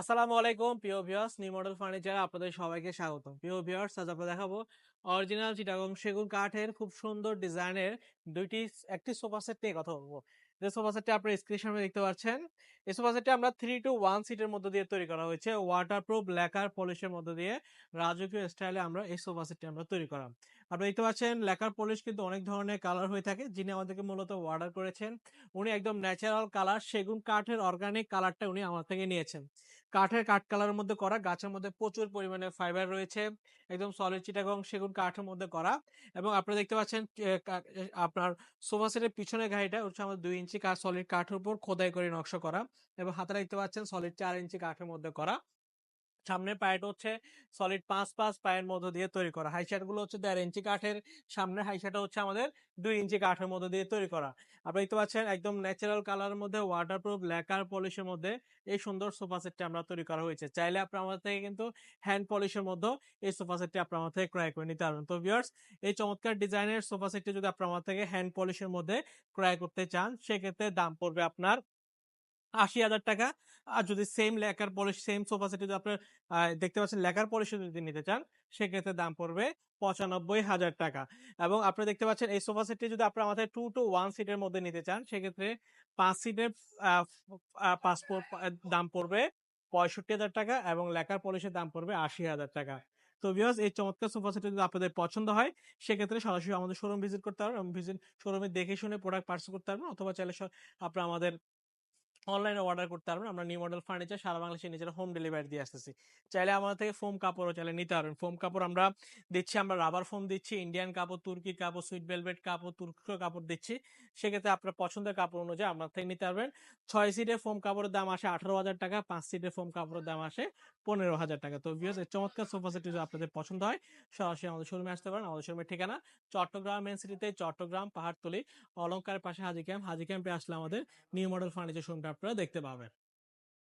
আসসালামু আলাইকুম, প্রিয় ভিউয়ার্স, নিউ মডেল ফার্নিচার আপনাদের সবাইকে স্বাগত প্রিয় ভিউয়ার্স, আজ আমরা দেখাবো অরিজিনাল চিটাগং সেগুন কাঠের খুব সুন্দর ডিজাইনের দুইটি, একটি সোফা সেট নিয়ে কথা বলব। যে সোফা সেটটি আপনার স্ক্রিন সামনে দেখতে পাচ্ছেন এই সোফা সেটটি আমরা থ্রি টু ওয়ান সিটের মধ্যে দিয়ে তৈরি করা হয়েছে। ওয়াটার প্রুফ লেকার পলিশের মধ্যে দিয়ে রাজকীয় স্টাইলে আমরা এই সোফা সেটটি আমরা তৈরি করা আপনি দেখতে পাচ্ছেন লেকার পলিশ কিন্তু অনেক ধরনের কালার হয়ে থাকে, যিনি আমাদেরকে মূলত অর্ডার করেছেন। উনি একদম ন্যাচারাল কালার সেগুন কাঠের অর্গানিক কালারটা উনি আমার থেকে নিয়েছেন। কাঠের কাঠ কালারের মধ্যে করা, গাছের মধ্যে প্রচুর পরিমাণে ফাইবার রয়েছে, একদম সলিড চিটাগং সেগুন কাঠের মধ্যে করা। এবং আপনারা দেখতে পাচ্ছেন আপনার সোফা সেটের পিছনের গাড়িটা হচ্ছে আমাদের দুই ইঞ্চি কাঠ সলিড কাঠের উপর খোদাই করে নকশা করা। এবং হাতে দেখতে পাচ্ছেন সলিড চার ইঞ্চি কাঠের মধ্যে করা। সামনের পায়েটা হচ্ছে সলিড পাঁচ পাঁচ পায়ের মধ্যে দিয়ে তৈরি করা। হাই গুলো হচ্ছে দেড় ইঞ্চি কাঠের। সামনের হাই হচ্ছে আমাদের দুই ইঞ্চি কাঠের মধ্যে দিয়ে তৈরি করা। আপনি দেখতে পাচ্ছেন একদম ন্যাচারাল কালারের মধ্যে ওয়াটারপ্রুফ লেকার পলিশের মধ্যে এই সুন্দর সোফা সেটটি আমরা তৈরি করা হয়েছে। চাইলে আপনার আমাদের থেকে কিন্তু হ্যান্ড পলিশের মধ্যে এই সোফা সেটটি আপনার আমার থেকে ক্রয় করে নিতে পারবেন। তো ভিউয়ার্স এই চমৎকার ডিজাইনের সোফা সেটটি যদি আপনার আমার থেকে হ্যান্ড পলিশের মধ্যে ক্রয় করতে চান, সেক্ষেত্রে দাম পড়বে আপনার আশি হাজার টাকা। আর যদি same lacquer polish same sofa set যদি আপনার দেখতে পাচ্ছেন লেকার পলিশ যদি নিতে চান, সেক্ষেত্রে দাম পড়বে পঁচানব্বই হাজার টাকা। এবং আপনি দেখতে পাচ্ছেন এই সোফা সেটটি যদি আপনার আমাদের টু টু ওয়ান সিটের মধ্যে নিতে চান, সেক্ষেত্রে পাঁচ সিটের পাসপোর্ট দাম পড়বে পঁয়ষট্টি হাজার টাকা এবং লেকার পলিশের দাম পড়বে আশি হাজার টাকা। তো ভিউয়ার্স এই চমৎকার সোফা সেট যদি আপনাদের পছন্দ হয়, সেক্ষেত্রে সরাসরি আমাদের শোরুম ভিজিট করতে পারবেন এবং ভিজিট শোরুমে দেখে শুনে প্রোডাক্ট পার্সেল করতে পারবেন অথবা চাইলে আপনারা আমাদের অনলাইনে অর্ডার করতে পারবেন। আমরা নিউ মডেল ফার্নিচার, সারা বাংলাদেশে নিজেরা হোম ডেলিভারি দিয়ে আসতেছি। চাইলে আমাদের থেকে ফোম কাপড়ও চাইলে নিতে পারবেন। ফোম কাপড় আমরা দিচ্ছি, আমরা রাবার ফোম দিচ্ছি ইন্ডিয়ান কাপড় তুর্কির কাপড় সুইট ভেলভেট কাপড় তুর্কীয় কাপড় দিচ্ছি। সেক্ষেত্রে আপনার পছন্দের কাপড় অনুযায়ী আপনার থেকে নিতে পারবেন। ছয় সিটের ফোম কাপড়ের দাম আসে আঠারো হাজার টাকা, পাঁচ সিটের ফোম কাপড়ের দাম আসে পনেরো হাজার টাকা। তো ভিউস চমৎকার সোফা সেট যদি আপনাদের পছন্দ হয়, সরাসরি আমাদের শোরুমে আসতে পারেন। আমাদের শোরুমের ঠিকানা চট্টগ্রাম মেন সিটিতে চট্টগ্রাম, পাহাড়তলি অলঙ্কারের পাশে হাজি ক্যাম্প। হাজি ক্যাম্পে আসলে আমাদের নিউ মডেল ফার্নিচার শোরুমটা আপনারা দেখতে পাবেন।